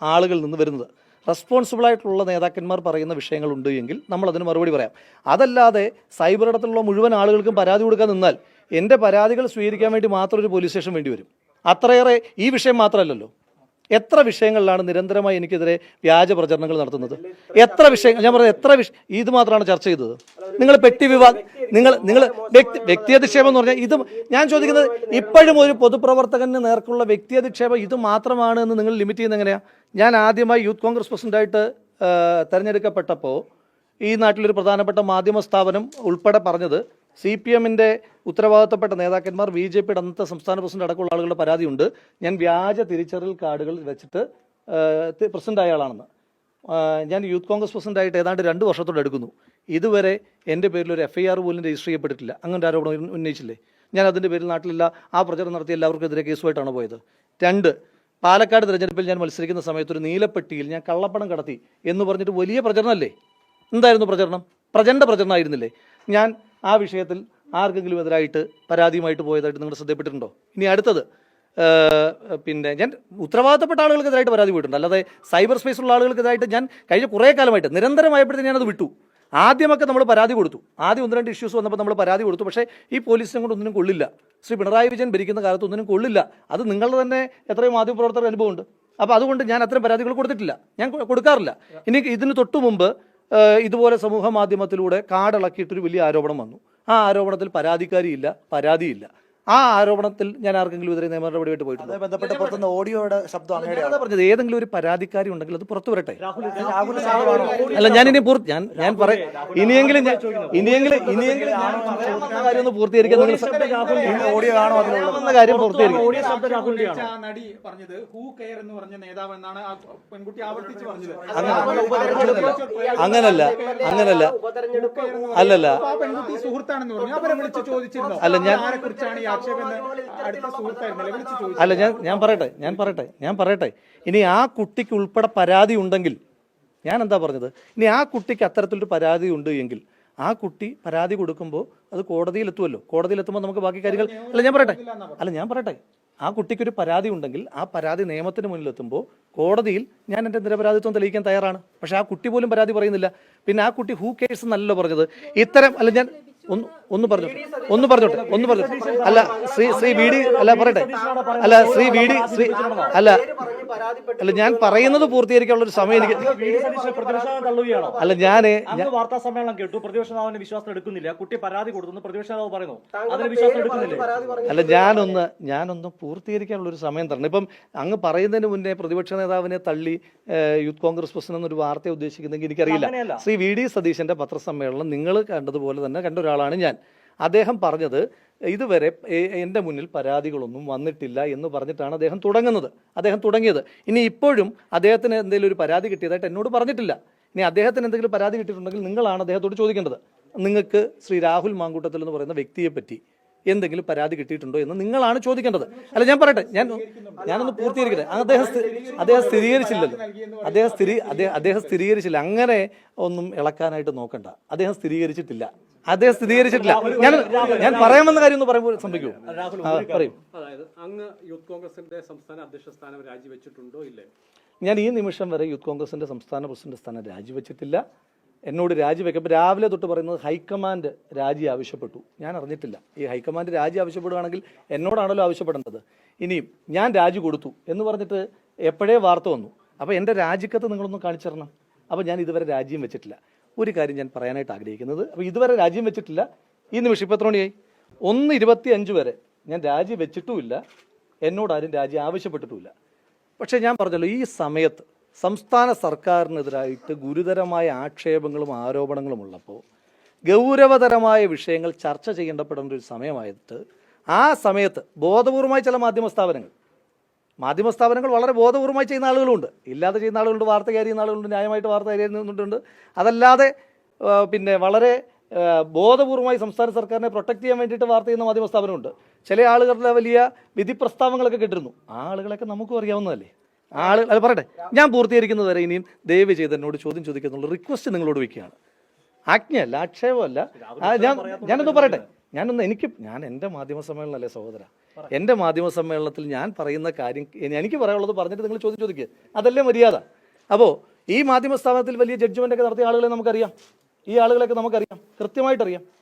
ആളുകളിൽ നിന്ന് വരുന്നത്. റെസ്പോൺസിബിൾ ആയിട്ടുള്ള നേതാക്കന്മാർ പറയുന്ന വിഷയങ്ങളുണ്ട് എങ്കിൽ നമ്മൾ അതിന് മറുപടി പറയാം. അതല്ലാതെ സൈബർ ഇടത്തിലുള്ള മുഴുവൻ ആളുകൾക്കും പരാതി കൊടുക്കാൻ നിന്നാൽ എന്റെ പരാതികൾ സ്വീകരിക്കാൻ വേണ്ടി മാത്രം ഒരു പോലീസ് സ്റ്റേഷൻ വേണ്ടി വരും. അത്രയേറെ ഈ വിഷയം മാത്രമല്ലല്ലോ. എത്ര വിഷയങ്ങളിലാണ് നിരന്തരമായി എനിക്കെതിരെ വ്യാജ പ്രചരണങ്ങൾ നടത്തുന്നത്? എത്ര വിഷയങ്ങൾ ഞാൻ പറഞ്ഞത് എത്ര വിഷ ഇത് മാത്രമാണ് ചർച്ച ചെയ്തത്. നിങ്ങൾ പെട്ടി വിവാദം നിങ്ങൾ നിങ്ങൾ വ്യക്തി വ്യക്തിയധിക്ഷേപം എന്ന് പറഞ്ഞാൽ ഇത് ഞാൻ ചോദിക്കുന്നത് ഇപ്പോഴും ഒരു പൊതുപ്രവർത്തകന് നേർക്കുള്ള വ്യക്തിയധിക്ഷേപം ഇത് മാത്രമാണ് എന്ന് നിങ്ങൾ ലിമിറ്റ് ചെയ്യുന്നത് എങ്ങനെയാണ് ഞാൻ ആദ്യമായി യൂത്ത് കോൺഗ്രസ് പ്രസിഡന്റായിട്ട് തെരഞ്ഞെടുക്കപ്പെട്ടപ്പോൾ ഈ നാട്ടിലൊരു പ്രധാനപ്പെട്ട മാധ്യമ സ്ഥാപനം ഉൾപ്പെടെ പറഞ്ഞത് സി പി എമ്മിന്റെ ഉത്തരവാദിത്തപ്പെട്ട നേതാക്കന്മാർ ബി ജെ പിയുടെ അന്നത്തെ സംസ്ഥാന പ്രസിഡന്റ് അടക്കമുള്ള ആളുകളുടെ പരാതിയുണ്ട്. ഞാൻ വ്യാജ തിരിച്ചറിയൽ കാർഡുകൾ വെച്ചിട്ട് പ്രസിഡന്റ് ആയ ആളാണെന്ന്. ഞാൻ യൂത്ത് കോൺഗ്രസ് പ്രസിഡന്റായിട്ട് ഏതാണ്ട് രണ്ട് വർഷത്തോടെ എടുക്കുന്നു. ഇതുവരെ എന്റെ പേരിൽ ഒരു എഫ് ഐ ആർ പോലും രജിസ്റ്റർ ചെയ്യപ്പെട്ടിട്ടില്ല. അങ്ങനെ ആരോപണം ഉന്ന- ഉന്നയിച്ചില്ലേ? ഞാൻ അതിന്റെ പേരിൽ നാട്ടിലില്ല. ആ പ്രചരണം നടത്തിയ എല്ലാവർക്കെതിരെ കേസുമായിട്ടാണ് പോയത്. രണ്ട് പാലക്കാട് തിരഞ്ഞെടുപ്പിൽ ഞാൻ മത്സരിക്കുന്ന സമയത്ത് ഒരു നീലപ്പെട്ടിയിൽ ഞാൻ കള്ളപ്പണം കടത്തി എന്ന് പറഞ്ഞിട്ട് വലിയ പ്രചരണമല്ലേ? എന്തായിരുന്നു പ്രചരണം? പ്രചണ്ഡ പ്രചരണമായിരുന്നില്ലേ? ഞാൻ ആ വിഷയത്തിൽ ആർക്കെങ്കിലും എതിരായിട്ട് പരാതിയുമായിട്ട് പോയതായിട്ട് നിങ്ങൾ ശ്രദ്ധപ്പെട്ടിട്ടുണ്ടോ ഇനി അടുത്തത് പിന്നെ ഞാൻ ഉത്തരവാദിത്തപ്പെട്ട ആളുകൾക്കെതിരായിട്ട് പരാതി പോയിട്ടുണ്ട്. അല്ലാതെ സൈബർ സ്പേസിലുള്ള ആളുകൾക്കെതിരായിട്ട് ഞാൻ കഴിഞ്ഞ കുറേ കാലമായിട്ട് നിരന്തരമായപ്പോഴത്തേക്കും ഞാനത് വിട്ടു. ആദ്യമൊക്കെ നമ്മൾ പരാതി കൊടുത്തു. ആദ്യം ഒന്ന് രണ്ട് ഇഷ്യൂസ് വന്നപ്പോൾ നമ്മൾ പരാതി കൊടുത്തു. പക്ഷേ ഈ പോലീസിനെ കൊണ്ട് ഒന്നിനും കൊള്ളില്ല. ശ്രീ പിണറായി വിജയൻ ഭരിക്കുന്ന കാലത്ത് ഒന്നിനും കൊള്ളില്ല. അത് നിങ്ങളുടെ തന്നെ എത്രയും മാധ്യമപ്രവർത്തകർ അനുഭവമുണ്ട്. അപ്പോൾ അതുകൊണ്ട് ഞാൻ അത്തരം പരാതികൾ കൊടുത്തിട്ടില്ല. ഞാൻ കൊടുക്കാറില്ല. ഇനി ഇതിന് തൊട്ടു മുമ്പ് ഇതുപോലെ സമൂഹ മാധ്യമത്തിലൂടെ കാടിളക്കിയിട്ടൊരു വലിയ ആരോപണം വന്നു. ആ ആരോപണത്തിൽ പരാതിക്കാരിയില്ല പരാതിയില്ല. ആ ആരോപണത്തിൽ ഞാൻ ആർക്കെങ്കിലും ഇതുവരെ നിയമ നടപടിയായിട്ട് പോയിട്ടുണ്ട്? ബന്ധപ്പെട്ട് പുറത്തുനിന്ന് ഓഡിയോയുടെ ശബ്ദം പറഞ്ഞത് ഏതെങ്കിലും ഒരു പരാതിക്കാരി ഉണ്ടെങ്കിൽ അത് പുറത്തു വരട്ടെ. അല്ല ഞാൻ ഇനി പൂർ ഞാൻ ഞാൻ പറയാം ഇനിയെങ്കിലും ഇനിയെങ്കിലും ഇനിയെങ്കിലും കാര്യം ഒന്ന് പൂർത്തീകരിക്കാൻ നിങ്ങൾ ഓഡിയോ കാണോ അതിലുള്ള കാര്യം പൂർത്തീകരിക്കും. ഓഡിയോ ശബ്ദം ആ നടി പറഞ്ഞത് ഹൂ കെയർ എന്ന് പറഞ്ഞ നേതാവ് എന്നാണ് ആ പെൺകുട്ടി ആവർത്തിച്ച് പറഞ്ഞത്. അങ്ങനല്ല. അങ്ങനല്ല അല്ലല്ല. ആ പെൺകുട്ടി സുഹൃത്താണെന്ന് പറഞ്ഞു. അവരെ വിളിച്ച് ചോദിച്ചിരുന്നു. അല്ല, ഞാൻ- ആരെ കുറിച്ചാണ് അല്ല ഞാൻ ഞാൻ പറയട്ടെ ഞാൻ പറയട്ടെ ഞാൻ പറയട്ടെ. ഇനി ആ കുട്ടിക്ക് ഉൾപ്പെടെ പരാതി ഉണ്ടെങ്കിൽ ഞാൻ എന്താ പറഞ്ഞത്? ഇനി ആ കുട്ടിക്ക് അത്തരത്തിലൊരു പരാതി ഉണ്ട് എങ്കിൽ ആ കുട്ടി പരാതി കൊടുക്കുമ്പോൾ അത് കോടതിയിൽ എത്തുമല്ലോ കോടതിയിൽ എത്തുമ്പോൾ നമുക്ക് ബാക്കി കാര്യങ്ങൾ അല്ല ഞാൻ പറയട്ടെ. അല്ല ഞാൻ പറയട്ടെ. ആ കുട്ടിക്കൊരു പരാതി ഉണ്ടെങ്കിൽ ആ പരാതി നിയമത്തിന് മുന്നിൽ എത്തുമ്പോൾ കോടതിയിൽ ഞാൻ എന്റെ നിരപരാധിത്വം തെളിയിക്കാൻ തയ്യാറാണ്. പക്ഷേ ആ കുട്ടി പോലും പരാതി പറയുന്നില്ല. പിന്നെ ആ കുട്ടി ഹൂ കേസ് എന്നല്ലോ പറഞ്ഞത്? ഇത്തരം അല്ല ഞാൻ ഒന്ന് ഒന്ന് പറഞ്ഞോട്ടെ ഒന്ന് പറഞ്ഞോട്ടെ ഒന്ന് പറഞ്ഞോട്ടെ അല്ല ശ്രീ ശ്രീ വി ഡി അല്ല പറയട്ടെ. അല്ല ശ്രീ വി ഡി ശ്രീ അല്ല അല്ല ഞാൻ പറയുന്നത് പൂർത്തീകരിക്കാനുള്ള ഒരു സമയം എനിക്ക് അല്ല ഞാൻ അങ്ങ് വാർത്താ സമ്മേളനം കേട്ടു. പ്രതിപക്ഷ നേതാവിന് വിശ്വാസം എടുക്കുന്നില്ല. കുട്ടി പരാതി കൊടുത്തു. പ്രതിപക്ഷ നേതാവ് പറയുന്നു. അതിന് വിശ്വാസം എടുക്കുന്നില്ല? അല്ല ഞാനൊന്ന് ഞാനൊന്ന് പൂർത്തീകരിക്കാനുള്ള ഒരു സമയം തരണം. ഇപ്പം അങ്ങ് പറയുന്നതിന് മുന്നേ പ്രതിപക്ഷ നേതാവിനെ തള്ളി യൂത്ത് കോൺഗ്രസ് പ്രസിഡന്റ് എന്നൊരു വാർത്ത ഉദ്ദേശിക്കുന്നെങ്കിൽ എനിക്കറിയില്ല. ശ്രീ വി ഡി സതീശന്റെ പത്രസമ്മേളനം നിങ്ങൾ കണ്ടതുപോലെ തന്നെ കണ്ട ഒരാളാണ് ഞാൻ. അദ്ദേഹം പറഞ്ഞത് ഇതുവരെ എന്റെ മുന്നിൽ പരാതികളൊന്നും വന്നിട്ടില്ല എന്ന് പറഞ്ഞിട്ടാണ് അദ്ദേഹം തുടങ്ങുന്നത്. അദ്ദേഹം തുടങ്ങിയത്. ഇനി ഇപ്പോഴും അദ്ദേഹത്തിന് എന്തെങ്കിലും ഒരു പരാതി കിട്ടിയതായിട്ട് എന്നോട് പറഞ്ഞിട്ടില്ല. ഇനി അദ്ദേഹത്തിന് എന്തെങ്കിലും പരാതി കിട്ടിയിട്ടുണ്ടെങ്കിൽ നിങ്ങളാണ് അദ്ദേഹത്തോട് ചോദിക്കേണ്ടത്. നിങ്ങൾക്ക് ശ്രീ രാഹുൽ മാങ്കൂട്ടത്തിൽ എന്ന് പറയുന്ന വ്യക്തിയെ പറ്റി എന്തെങ്കിലും പരാതി കിട്ടിയിട്ടുണ്ടോ എന്ന് നിങ്ങളാണ് ചോദിക്കേണ്ടത്. അല്ല ഞാൻ പറയട്ടെ ഞാൻ ഞാനൊന്ന് പൂർത്തീകരിക്കട്ടെ. അദ്ദേഹം അദ്ദേഹം സ്ഥിരീകരിച്ചില്ലല്ലോ. അദ്ദേഹം സ്ഥിരീ അദ്ദേഹം അദ്ദേഹം സ്ഥിരീകരിച്ചില്ല. അങ്ങനെ ഒന്നും ഇളക്കാനായിട്ട് നോക്കണ്ട. അദ്ദേഹം സ്ഥിരീകരിച്ചിട്ടില്ല. അദ്ദേഹം സ്ഥിരീകരിച്ചിട്ടില്ല. ഞാൻ ഞാൻ പറയാമെന്ന കാര്യം ഒന്ന് പറയുമ്പോൾ സംഭവിക്കൂ പറയും. അതായത് അങ്ങ് യൂത്ത് കോൺഗ്രസിന്റെ സംസ്ഥാന അധ്യക്ഷ സ്ഥാനം രാജിവെച്ചിട്ടുണ്ടോ ഇല്ലേ? ഞാൻ ഈ നിമിഷം വരെ യൂത്ത് കോൺഗ്രസിന്റെ സംസ്ഥാന പ്രസിഡന്റ് സ്ഥാനം രാജിവെച്ചിട്ടില്ല. എന്നോട് രാജിവെക്കുമ്പോൾ രാവിലെ തൊട്ട് പറയുന്നത് ഹൈക്കമാൻഡ് രാജി ആവശ്യപ്പെട്ടു. ഞാൻ അറിഞ്ഞിട്ടില്ല. ഈ ഹൈക്കമാൻഡ് രാജി ആവശ്യപ്പെടുകയാണെങ്കിൽ എന്നോടാണല്ലോ ആവശ്യപ്പെടേണ്ടത്. ഇനിയും ഞാൻ രാജി കൊടുത്തു എന്ന് പറഞ്ഞിട്ട് എപ്പോഴേ വാർത്ത വന്നു. അപ്പോൾ എന്റെ രാജിക്കത്ത് നിങ്ങളൊന്ന് കാണിച്ചു തരണം അപ്പോൾ ഞാൻ ഇതുവരെ രാജ്യം വെച്ചിട്ടില്ല. ഒരു കാര്യം ഞാൻ പറയാനായിട്ട് ആഗ്രഹിക്കുന്നത്. അപ്പോൾ ഇതുവരെ രാജ്യം വെച്ചിട്ടില്ല. ഈ നിമിഷം ഇപ്പോൾ എത്ര മണിയായി? ഒന്ന് ഇരുപത്തി അഞ്ച് വരെ ഞാൻ രാജി വെച്ചിട്ടുമില്ല. എന്നോടാരും രാജി ആവശ്യപ്പെട്ടിട്ടുമില്ല. പക്ഷേ ഞാൻ പറഞ്ഞല്ലോ ഈ സമയത്ത് സംസ്ഥാന സർക്കാരിനെതിരായിട്ട് ഗുരുതരമായ ആക്ഷേപങ്ങളും ആരോപണങ്ങളും ഉള്ളപ്പോൾ ഗൗരവതരമായ വിഷയങ്ങൾ ചർച്ച ചെയ്യപ്പെടേണ്ട ഒരു സമയമായിട്ട് ആ സമയത്ത് ബോധപൂർവമായി ചില മാധ്യമ സ്ഥാപനങ്ങൾ മാധ്യമ സ്ഥാപനങ്ങൾ വളരെ ബോധപൂർവമായി ചെയ്യുന്ന ആളുകളുണ്ട്. ഇല്ലാതെ ചെയ്യുന്ന ആളുകളുണ്ട് വാർത്ത കയറിയുന്ന ആളുകളുണ്ട് ന്യായമായിട്ട് വാർത്ത കയറിയുന്നുണ്ട് അതല്ലാതെ പിന്നെ വളരെ ബോധപൂർവമായി സംസ്ഥാന സർക്കാരിനെ പ്രൊട്ടക്ട് ചെയ്യാൻ വേണ്ടിയിട്ട് വാർത്ത ചെയ്യുന്ന മാധ്യമ സ്ഥാപനമുണ്ട്. ചില ആളുകളുടെ വലിയ വിധി പ്രസ്താവങ്ങളൊക്കെ കിട്ടിരുന്നു. ആ ആളുകളൊക്കെ നമുക്കും അറിയാവുന്നതല്ലേ? ആൾ അത് പറയട്ടെ. ഞാൻ പൂർത്തീകരിക്കുന്നത് വരെ ഇനിയും ദയവ് ചെയ്ത് എന്നോട് ചോദ്യം ചോദിക്കുന്നുള്ള റിക്വസ്റ്റ് നിങ്ങളോട് വയ്ക്കുകയാണ്. ആജ്ഞയല്ല ആക്ഷേപമല്ല. ഞാൻ ഞാനൊന്ന് പറയട്ടെ. ഞാനൊന്ന് എനിക്ക് ഞാൻ എന്റെ മാധ്യമ സമ്മേളനമല്ലേ സഹോദര? എന്റെ മാധ്യമ സമ്മേളനത്തിൽ ഞാൻ പറയുന്ന കാര്യം എനിക്ക് പറയാനുള്ളത് പറഞ്ഞിട്ട് നിങ്ങൾ ചോദ്യം ചോദിക്കുക അതല്ലേ മര്യാദ. അപ്പോൾ ഈ മാധ്യമ സ്ഥാപനത്തിൽ വലിയ ജഡ്ജ്മെന്റ് ഒക്കെ നടത്തിയ ആളുകളെ നമുക്കറിയാം. ഈ ആളുകളെയൊക്കെ നമുക്കറിയാം. കൃത്യമായിട്ടറിയാം.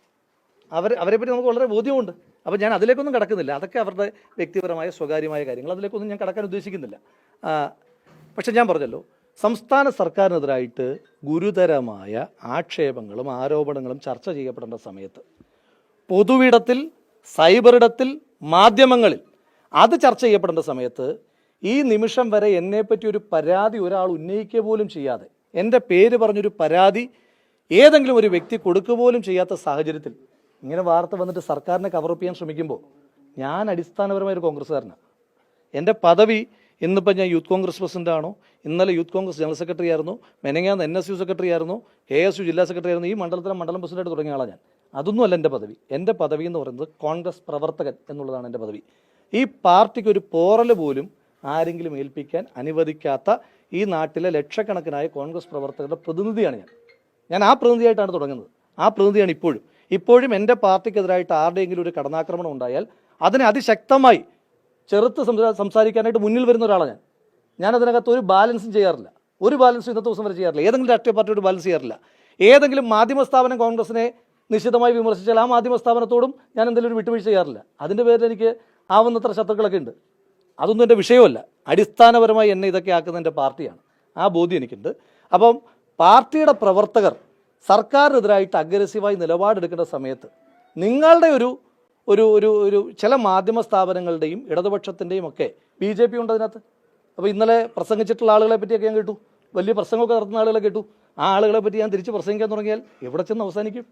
അവർ അവരെപ്പറ്റി നമുക്ക് വളരെ ബോധ്യമുണ്ട്. അപ്പോൾ ഞാൻ അതിലേക്കൊന്നും കടക്കുന്നില്ല. അതൊക്കെ അവരുടെ വ്യക്തിപരമായ സ്വകാര്യമായ കാര്യങ്ങൾ. അതിലേക്കൊന്നും ഞാൻ കടക്കാൻ ഉദ്ദേശിക്കുന്നില്ല. പക്ഷേ ഞാൻ പറഞ്ഞല്ലോ സംസ്ഥാന സർക്കാരിനെതിരായിട്ട് ഗുരുതരമായ ആക്ഷേപങ്ങളും ആരോപണങ്ങളും ചർച്ച ചെയ്യപ്പെടേണ്ട സമയത്ത് പൊതുവിടത്തിൽ സൈബറിടത്തിൽ മാധ്യമങ്ങളിൽ അത് ചർച്ച ചെയ്യപ്പെടേണ്ട സമയത്ത് ഈ നിമിഷം വരെ എന്നെപ്പറ്റി ഒരു പരാതി ഒരാൾ ഉന്നയിക്കുക പോലും ചെയ്യാതെ എന്റെ പേര് പറഞ്ഞൊരു പരാതി ഏതെങ്കിലും ഒരു വ്യക്തി കൊടുക്കുക പോലും ചെയ്യാത്ത സാഹചര്യത്തിൽ ഇങ്ങനെ വാർത്ത വന്നിട്ട് സർക്കാരിനെ കവറപ്പ് ചെയ്യാൻ ശ്രമിക്കുമ്പോൾ ഞാൻ അടിസ്ഥാനപരമായ ഒരു കോൺഗ്രസ്സുകാരനാണ് എന്റെ പദവി ഇന്നിപ്പോൾ ഞാൻ യൂത്ത് കോൺഗ്രസ് പ്രസിഡന്റ് ആണോ? ഇന്നലെ യൂത്ത് കോൺഗ്രസ് ജനറൽ സെക്രട്ടറി ആയിരുന്നു. മെനങ്ങാന്ന് എൻ എസ് യു സെക്രട്ടറി ആയിരുന്നു. എ എസ് യു ജില്ലാ സെക്രട്ടറി ആയിരുന്നു. ഈ മണ്ഡലത്തിലെ മണ്ഡലം പ്രസിഡന്റായിട്ട് തുടങ്ങിയ ആളാണ് ഞാൻ. അതൊന്നും അല്ല എന്റെ പദവി. എന്റെ പദവി എന്ന് പറയുന്നത് കോൺഗ്രസ് പ്രവർത്തകൻ എന്നുള്ളതാണ് എന്റെ പദവി. ഈ പാർട്ടിക്ക് ഒരു പോറൽ പോലും ആരെങ്കിലും ഏൽപ്പിക്കാൻ അനുവദിക്കാത്ത ഈ നാട്ടിലെ ലക്ഷക്കണക്കിനായ കോൺഗ്രസ് പ്രവർത്തകരുടെ പ്രതിനിധിയാണ് ഞാൻ. ഞാൻ ആ പ്രതിനിധിയായിട്ടാണ് തുടങ്ങുന്നത്. ആ പ്രതിനിധിയാണ് ഇപ്പോഴും. ഇപ്പോഴും എന്റെ പാർട്ടിക്കെതിരായിട്ട് ആരുടെയെങ്കിലും ഒരു കടന്നാക്രമണം ഉണ്ടായാൽ അതിനെ അതിശക്തമായി ചെറുത്ത് സംസാരിക്കാനായിട്ട് മുന്നിൽ വരുന്ന ഒരാളാണ് ഞാൻ. ഞാൻ അതിനകത്ത് ഒരു ബാലൻസും ചെയ്യാറില്ല. ഒരു ബാലൻസും ഇന്നത്തെ ദിവസം വരെ ചെയ്യാറില്ല. ഏതെങ്കിലും രാഷ്ട്രീയ പാർട്ടിയോട് ബാലൻസ് ചെയ്യാറില്ല. ഏതെങ്കിലും മാധ്യമ സ്ഥാപനം കോൺഗ്രസിനെ നിശ്ചിതമായി വിമർശിച്ചാൽ ആ മാധ്യമ സ്ഥാപനത്തോടും ഞാൻ എന്തെങ്കിലും ഒരു വിട്ടുവീഴ്ച ചെയ്യാറില്ല. അതിന്റെ പേരിൽ എനിക്ക് ആവുന്നത്ര ശത്രുക്കളൊക്കെ ഉണ്ട്. അതൊന്നും എന്റെ വിഷയമല്ല. അടിസ്ഥാനപരമായി എന്നെ ഇതൊക്കെ ആക്കുന്ന എന്റെ പാർട്ടിയാണ്. ആ ബോധ്യം എനിക്കുണ്ട്. അപ്പം പാർട്ടിയുടെ പ്രവർത്തകർ സർക്കാരിനെതിരായിട്ട് അഗ്രസീവായി നിലപാടെടുക്കേണ്ട സമയത്ത് നിങ്ങളുടെ ഒരു ഒരു ഒരു ഒരു ചില മാധ്യമ സ്ഥാപനങ്ങളുടെയും ഇടതുപക്ഷത്തിന്റെയും ഒക്കെ ബി ജെ പി ഉണ്ട് അതിനകത്ത്. അപ്പോൾ ഇന്നലെ പ്രസംഗിച്ചിട്ടുള്ള ആളുകളെ പറ്റിയൊക്കെ ഞാൻ കേട്ടു. വലിയ പ്രസംഗമൊക്കെ നടത്തുന്ന ആളുകളെ കേട്ടു. ആ ആളുകളെ പറ്റി ഞാൻ തിരിച്ച് പ്രസംഗിക്കാൻ തുടങ്ങിയാൽ എവിടെ ചെന്ന് അവസാനിക്കും?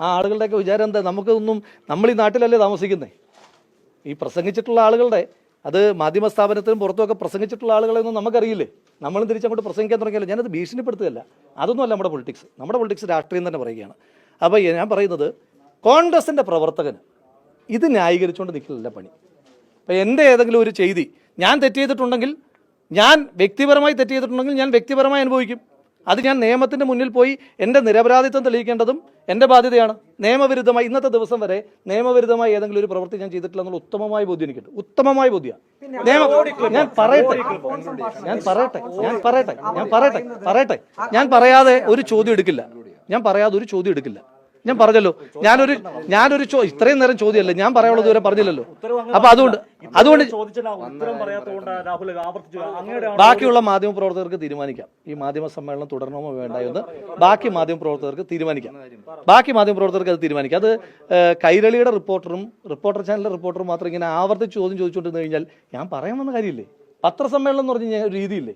ആ ആളുകളുടെയൊക്കെ വിചാരം എന്താ? നമുക്കൊന്നും നമ്മൾ ഈ നാട്ടിലല്ലേ താമസിക്കുന്നത് ഈ പ്രസംഗിച്ചിട്ടുള്ള ആളുകളുടെ അത് മാധ്യമ സ്ഥാപനത്തിനും പുറത്തുമൊക്കെ പ്രസംഗിച്ചിട്ടുള്ള ആളുകളെയൊന്നും നമുക്കറിയില്ലേ? നമ്മളും തിരിച്ചങ്ങോട്ട് പ്രസംഗിക്കാൻ തുടങ്ങിയാലോ ഞാനത് ഭീഷണിപ്പെടുത്തുകയല്ല. അതൊന്നുമല്ല നമ്മുടെ പൊളിറ്റിക്സ് നമ്മുടെ പൊളിറ്റിക്സ് രാഷ്ട്രീയം തന്നെ പറയുകയാണ്. അപ്പോൾ ഞാൻ പറയുന്നത് കോൺഗ്രസിന്റെ പ്രവർത്തകന് ഇത് ന്യായീകരിച്ചുകൊണ്ട് നിൽക്കില്ല പണി. അപ്പോൾ എന്റെ ഏതെങ്കിലും ഒരു ചെയ്തി ഞാൻ തെറ്റ് ചെയ്തിട്ടുണ്ടെങ്കിൽ ഞാൻ വ്യക്തിപരമായി തെറ്റ് ചെയ്തിട്ടുണ്ടെങ്കിൽ ഞാൻ വ്യക്തിപരമായി അനുഭവിക്കും. അത് ഞാൻ നിയമത്തിന്റെ മുന്നിൽ പോയി എന്റെ നിരപരാധിത്വം തെളിയിക്കേണ്ടതും എന്റെ ബാധ്യതയാണ്. നിയമവിരുദ്ധമായി ഇന്നത്തെ ദിവസം വരെ നിയമവിരുദ്ധമായി ഏതെങ്കിലും ഒരു പ്രവൃത്തി ഞാൻ ചെയ്തിട്ടില്ല എന്നുള്ള ഉത്തമമായ ബോധ്യം എനിക്കുണ്ട്. ഉത്തമമായ ബോധ്യമാണ് നിയമം ഞാൻ പറയട്ടെ. ഞാൻ പറയട്ടെ. ഞാൻ പറയട്ടെ. ഞാൻ പറയട്ടെ. പറയട്ടെ. ഞാൻ പറയാതെ ഒരു ചോദ്യം എടുക്കില്ല. ഞാൻ പറയാതെ ഒരു ചോദ്യം എടുക്കില്ല. ഞാൻ പറഞ്ഞല്ലോ. ഞാനൊരു ഞാനൊരു ചോ ഇത്രയും നേരം ചോദ്യമല്ലേ? ഞാൻ പറയാനുള്ളത് വരെ പറഞ്ഞില്ലല്ലോ. അപ്പൊ അതുകൊണ്ട് അതുകൊണ്ട് ബാക്കിയുള്ള മാധ്യമ പ്രവർത്തകർക്ക് തീരുമാനിക്കാം. ഈ മാധ്യമ സമ്മേളനം തുടരണമോ വേണ്ട എന്ന് ബാക്കി മാധ്യമ പ്രവർത്തകർക്ക് തീരുമാനിക്കാം. ബാക്കി മാധ്യമ പ്രവർത്തകർക്ക് അത് തീരുമാനിക്കാം. അത് കൈരളിയുടെ റിപ്പോർട്ടറും റിപ്പോർട്ടർ ചാനലിലെ റിപ്പോർട്ടറും മാത്രം ഇങ്ങനെ ആവർത്തിച്ച് ചോദ്യം ചോദിച്ചുകൊണ്ടിരുന്നു കഴിഞ്ഞാൽ ഞാൻ പറയാൻ വന്ന കാര്യമില്ലേ? പത്രസമ്മേളനം എന്ന് പറഞ്ഞ ഒരു രീതിയില്ലേ?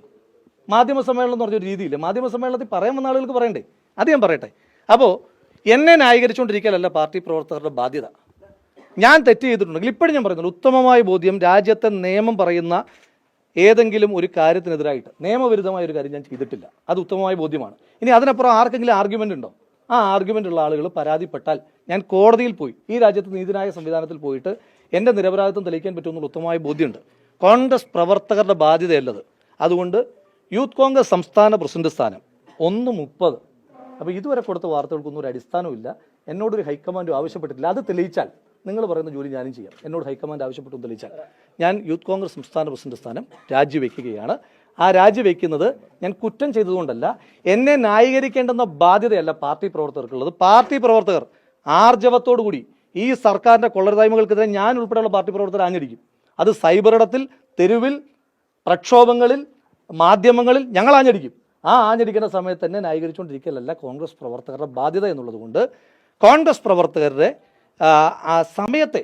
മാധ്യമ സമ്മേളനം എന്ന് പറഞ്ഞ ഒരു രീതിയില്ലേ? മാധ്യമ സമ്മേളനത്തിൽ പറയാൻ വന്ന ആളുകൾക്ക് പറയണ്ടേ? അത് ഞാൻ പറയട്ടെ. അപ്പോൾ എന്നെ ന്യായീകരിച്ചുകൊണ്ടിരിക്കലല്ല പാർട്ടി പ്രവർത്തകരുടെ ബാധ്യത. ഞാൻ തെറ്റ് ചെയ്തിട്ടുണ്ടെങ്കിൽ ഇപ്പോഴും ഞാൻ പറയുന്നത് ഉത്തമമായ ബോധ്യം രാജ്യത്തെ നിയമം പറയുന്ന ഏതെങ്കിലും ഒരു കാര്യത്തിനെതിരായിട്ട് നിയമവിരുദ്ധമായ ഒരു കാര്യം ഞാൻ ചെയ്തിട്ടില്ല. അത് ഉത്തമമായ ബോധ്യമാണ്. ഇനി അതിനപ്പുറം ആർക്കെങ്കിലും ആർഗ്യുമെന്റ് ഉണ്ടോ? ആ ആർഗ്യുമെന്റ് ഉള്ള ആളുകൾ പരാതിപ്പെട്ടാൽ ഞാൻ കോടതിയിൽ പോയി ഈ രാജ്യത്ത് നീതിന്യായ സംവിധാനത്തിൽ പോയിട്ട് എന്റെ നിരപരാധിത്വം തെളിയിക്കാൻ പറ്റുമെന്നുള്ള ഉത്തമമായ ബോധ്യമുണ്ട്. കോൺഗ്രസ് പ്രവർത്തകരുടെ ബാധ്യതയല്ലത്. അതുകൊണ്ട് യൂത്ത് കോൺഗ്രസ് സംസ്ഥാന പ്രസിഡന്റ് സ്ഥാനം ഒന്ന് മുപ്പത്. അപ്പോൾ ഇതുവരെ കൊടുത്ത വാർത്തകൾക്കൊന്നും ഒരു അടിസ്ഥാനമില്ല എന്നോടൊരു ഹൈക്കമാൻഡ് ആവശ്യപ്പെട്ടിട്ടില്ല. അത് തെളിയിച്ചാൽ നിങ്ങൾ പറയുന്ന ജോലി ഞാനും ചെയ്യാം. എന്നോട് ഹൈക്കമാൻഡ് ആവശ്യപ്പെട്ടു തെളിയിച്ചാൽ ഞാൻ യൂത്ത് കോൺഗ്രസ് സംസ്ഥാന പ്രസിഡന്റ് സ്ഥാനം രാജിവെക്കുകയാണ്. ആ രാജിവെക്കുന്നത് ഞാൻ കുറ്റം ചെയ്തതുകൊണ്ടല്ല എന്നെ ന്യായീകരിക്കേണ്ടെന്ന ബാധ്യതയല്ല പാർട്ടി പ്രവർത്തകർക്കുള്ളത്. പാർട്ടി പ്രവർത്തകർ ആർജവത്തോടു കൂടി ഈ സർക്കാരിന്റെ കൊള്ളരുതായ്മകൾക്കെതിരെ ഞാൻ ഉൾപ്പെടെയുള്ള പാർട്ടി പ്രവർത്തകർ ആഞ്ഞടിക്കും. അത് സൈബറിടത്തിൽ തെരുവിൽ പ്രക്ഷോഭങ്ങളിൽ മാധ്യമങ്ങളിൽ ഞങ്ങൾ ആഞ്ഞടിക്കും. ആ ആഞ്ഞടിക്കുന്ന സമയത്ത് തന്നെ ന്യായീകരിച്ചുകൊണ്ടിരിക്കലല്ല കോൺഗ്രസ് പ്രവർത്തകരുടെ ബാധ്യത എന്നുള്ളത് കൊണ്ട് കോൺഗ്രസ് പ്രവർത്തകരുടെ സമയത്തെ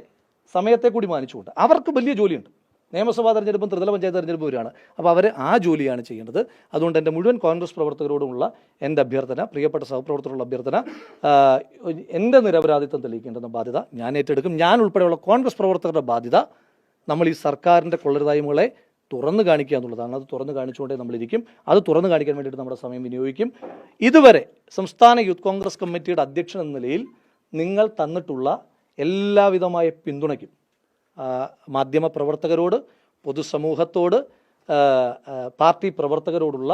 സമയത്തെ കൂടി മാനിച്ചുകൊണ്ട് അവർക്ക് വലിയ ജോലിയുണ്ട്. നിയമസഭാ തെരഞ്ഞെടുപ്പും ത്രിതല പഞ്ചായത്ത് തെരഞ്ഞെടുപ്പ് വരികയാണ്. അപ്പോൾ അവർ ആ ജോലിയാണ് ചെയ്യേണ്ടത്. അതുകൊണ്ട് എന്റെ മുഴുവൻ കോൺഗ്രസ് പ്രവർത്തകരോടുമുള്ള എന്റെ അഭ്യർത്ഥന പ്രിയപ്പെട്ട സഹപ്രവർത്തകരുള്ള അഭ്യർത്ഥന എന്റെ നിരപരാധിത്വം തെളിയിക്കേണ്ടെന്ന ബാധ്യത ഞാൻ ഏറ്റെടുക്കും. ഞാൻ ഉൾപ്പെടെയുള്ള കോൺഗ്രസ് പ്രവർത്തകരുടെ ബാധ്യത നമ്മൾ ഈ സർക്കാരിന്റെ കൊള്ളരുതായ്മകളെ തുറന്നു കാണിക്കുക എന്നുള്ളതാണ്. അത് തുറന്നു കാണിച്ചുകൊണ്ടേ നമ്മളിരിക്കും. അത് തുറന്നു കാണിക്കാൻ വേണ്ടിയിട്ട് നമ്മുടെ സമയം വിനിയോഗിക്കും. ഇതുവരെ സംസ്ഥാന യൂത്ത് കോൺഗ്രസ് കമ്മിറ്റിയുടെ അധ്യക്ഷൻ എന്ന നിലയിൽ നിങ്ങൾ തന്നിട്ടുള്ള എല്ലാവിധമായ പിന്തുണയ്ക്കും. മാധ്യമ പ്രവർത്തകരോട് പൊതുസമൂഹത്തോട് പാർട്ടി പ്രവർത്തകരോടുള്ള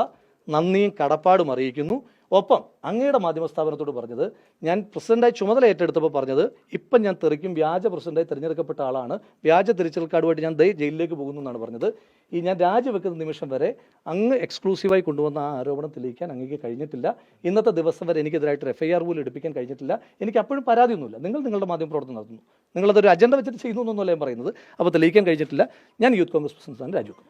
നന്ദിയും കടപ്പാടും അറിയിക്കുന്നു. ഒപ്പം അങ്ങയുടെ മാധ്യമ സ്ഥാപനത്തോട് പറഞ്ഞത് ഞാൻ പ്രസിഡന്റായി ചുമതല ഏറ്റെടുത്തപ്പോൾ പറഞ്ഞത് ഇപ്പം ഞാൻ തെറിക്കും വ്യാജ പ്രസിഡന്റായി തിരഞ്ഞെടുക്കപ്പെട്ട ആളാണ് വ്യാജ തിരിച്ചൽ കാർഡുമായിട്ട് ഞാൻ ദൈ ജയിലിലേക്ക് പോകുന്നു എന്നാണ് പറഞ്ഞത്. ഈ ഞാൻ രാജിവെക്കുന്ന നിമിഷം വരെ അങ്ങ് എക്സ്ക്ലൂസീവായി കൊണ്ടുവന്ന ആ ആരോപണം തെളിയിക്കാൻ അങ്ങേക്ക് കഴിഞ്ഞിട്ടില്ല. ഇന്നത്തെ ദിവസം വരെ എനിക്കെതിരായിട്ട് എഫ് ഐ ആർ പോലും എടുപ്പിക്കാൻ കഴിഞ്ഞിട്ടില്ല. എനിക്ക് അപ്പോഴും പരാതിയൊന്നുമില്ല. നിങ്ങൾ നിങ്ങളുടെ മാധ്യമ പ്രവർത്തനം നടത്തുന്നു. നിങ്ങളതൊരു അജണ്ട വെച്ചിട്ട് ചെയ്യുന്നു എന്നല്ല ഞാൻ പറയുന്നത്. അപ്പോൾ തെളിയിക്കാൻ കഴിഞ്ഞിട്ടില്ല. ഞാൻ യൂത്ത് കോൺഗ്രസ് പ്രസിഡന്റ് രാജിവെക്കും